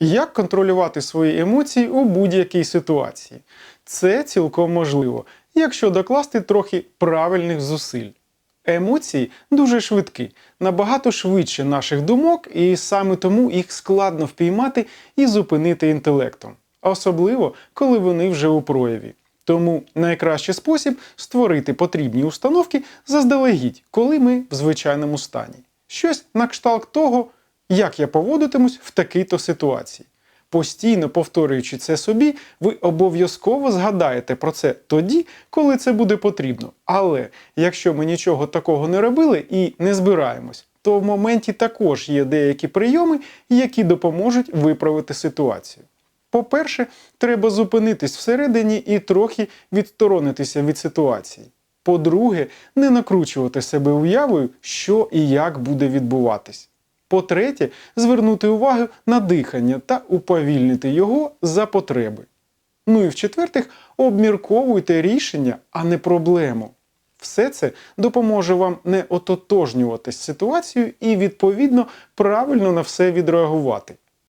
Як контролювати свої емоції у будь-якій ситуації? Це цілком можливо, якщо докласти трохи правильних зусиль. Емоції дуже швидкі, набагато швидше наших думок, і саме тому їх складно впіймати і зупинити інтелектом, особливо коли вони вже у прояві. Тому найкращий спосіб створити потрібні установки заздалегідь, коли ми в звичайному стані. Щось на кшталт того, як я поводитимусь в такій-то ситуації. Постійно повторюючи це собі, ви обов'язково згадаєте про це тоді, коли це буде потрібно. Але якщо ми нічого такого не робили і не збираємось, то в моменті також є деякі прийоми, які допоможуть виправити ситуацію. По-перше, треба зупинитись всередині і трохи відсторонитися від ситуації. По-друге, не накручувати себе уявою, що і як буде відбуватись. По-третє, звернути увагу на дихання та уповільнити його за потреби. Ну і в-четвертих, обмірковуйте рішення, а не проблему. Все це допоможе вам не ототожнюватись ситуацією і, відповідно, правильно на все відреагувати.